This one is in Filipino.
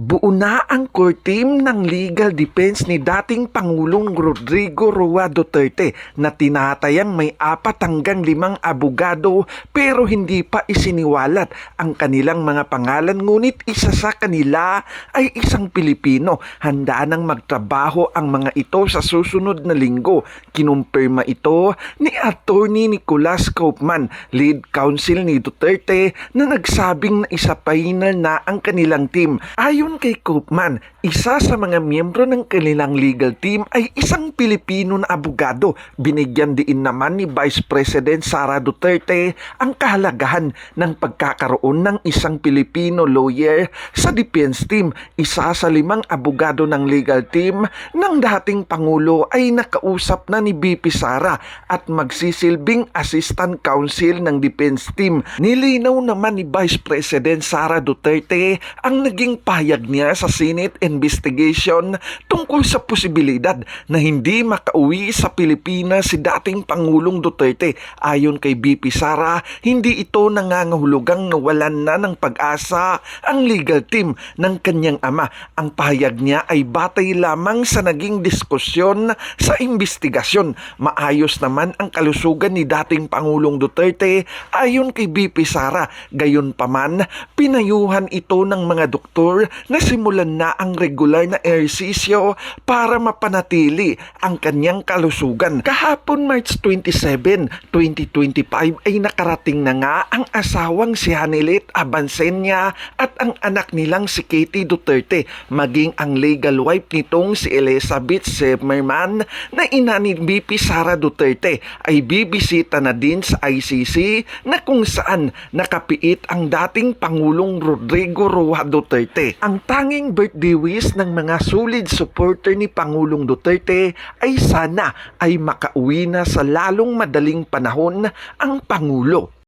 Buo na ang core team ng legal defense ni dating Pangulong Rodrigo Roa Duterte na tinatayang may apat hanggang limang abogado pero hindi pa isiniwalat ang kanilang mga pangalan ngunit isa sa kanila ay isang Pilipino. Handa nang magtrabaho ang mga ito sa susunod na linggo. Kinumpirma ito ni Attorney Nicolas Kaufman, lead counsel ni Duterte na nagsabing na isa final na ang kanilang team. Ayon kay Kaufman, isa sa mga miyembro ng kanilang legal team ay isang Pilipino na abogado. Binigyan din naman ni Vice President Sara Duterte ang kahalagahan ng pagkakaroon ng isang Pilipino lawyer sa defense team. Isa sa limang abogado ng legal team ng dating Pangulo ay nakausap na ni BP Sara at magsisilbing assistant counsel ng defense team. Nilinaw naman ni Vice President Sara Duterte ang naging pahayag niya sa Senate investigation tungkol sa posibilidad na hindi makauwi sa Pilipinas si dating Pangulong Duterte. Ayon kay BP Sara, hindi ito nangangahulugang nawalan na ng pag-asa ang legal team ng kanyang ama. Ang pahayag niya ay batay lamang sa naging diskusyon sa investigasyon. Maayos naman ang kalusugan ni dating Pangulong Duterte ayon kay BP Sara. Gayon paman, pinayuhan ito ng mga doktor na simulan na ang regular na ehersisyo para mapanatili ang kanyang kalusugan. Kahapon March 27, 2025 ay nakarating na nga ang asawang si Hanilet Abansenya at ang anak nilang si Katie Duterte maging ang legal wife nitong si Elizabeth Zimmerman na ina ni BP Sara Duterte ay bibisita na din sa ICC na kung saan nakapiit ang dating Pangulong Rodrigo Roa Duterte. Ang tanging birthday wish ng mga solid supporter ni Pangulong Duterte ay sana ay makauwi na sa lalong madaling panahon ang Pangulo.